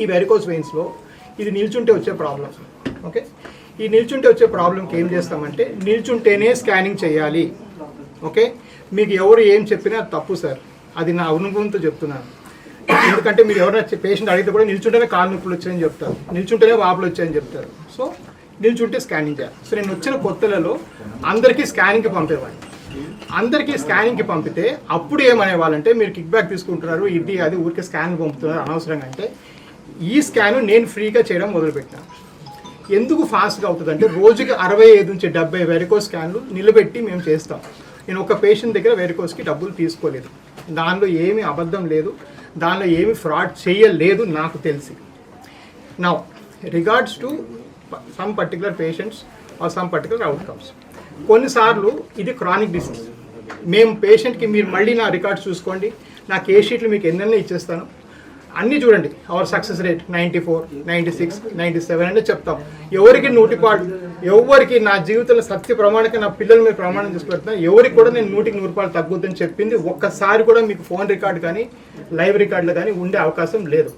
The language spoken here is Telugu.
ఈ వెరికోస్ వెయిన్స్లో ఇది నిల్చుంటే వచ్చే ప్రాబ్లం ఓకే ఈ నిల్చుంటే వచ్చే ప్రాబ్లంకి ఏం చేస్తామంటే నిల్చుంటేనే స్కానింగ్ చేయాలి. ఓకే మీకు ఎవరు ఏం చెప్పినా అది తప్పు సార్ అది నా అనుభవంతో చెప్తున్నాను. ఎందుకంటే మీరు ఎవరైనా పేషెంట్ అడిగితే కూడా నిల్చుంటేనే కాలు నొప్పులు వచ్చాయని చెప్తారు. నిల్చుంటేనే వాపులు వచ్చాయని చెప్తారు. సో నిల్చుంటే స్కానింగ్ చేయాలి. సో నేను వచ్చిన కొత్తలలో అందరికీ స్కానింగ్కి పంపేవాడిని. అందరికీ స్కానింగ్కి పంపితే అప్పుడు ఏమనేవాళ్ళంటే మీరు కిక్ బ్యాక్ తీసుకుంటున్నారు ఇది అది ఊరికే స్కాన్ పంపుతున్నారు అనవసరంగా అంటే ఈ స్కాన్ నేను ఫ్రీగా చేయడం మొదలుపెట్టాను. ఎందుకు ఫాస్ట్గా అవుతుంది అంటే రోజుకి అరవై ఐదు నుంచి డెబ్బై వెరికో స్కాన్లు నిలబెట్టి మేము చేస్తాం. నేను ఒక పేషెంట్ దగ్గర వెరికోస్కి డబ్బులు తీసుకోలేదు. దానిలో ఏమీ అబద్ధం లేదు. దానిలో ఏమి ఫ్రాడ్ చేయలేదు నాకు తెలిసి. నా regards to some particular patients or some particular outcomes కొన్నిసార్లు ఇది క్రానిక్ డిసీజ్ మేము పేషెంట్కి మీరు మళ్ళీ నా రికార్డ్స్ చూసుకోండి. నా కేస్ షీట్లు మీకు ఎన్నెన్నో ఇచ్చేస్తాను. అన్నీ చూడండి. Our success rate ninety four ninety six ninety seven అంటే చెప్తాం. ఎవరికి నూటిపాటు ఎవరికి నా జీవితంలో సత్య ప్రమాణిక నా పిల్లల మీద ప్రమాణం చేసి పెడతాను ఎవరికి కూడా నేను నూటికి నూరు రూపాయలు తగ్గుద్దని చెప్పింది ఒక్కసారి కూడా మీకు ఫోన్ రికార్డు కానీ లైవ్ రికార్డులు కానీ ఉండే అవకాశం లేదు.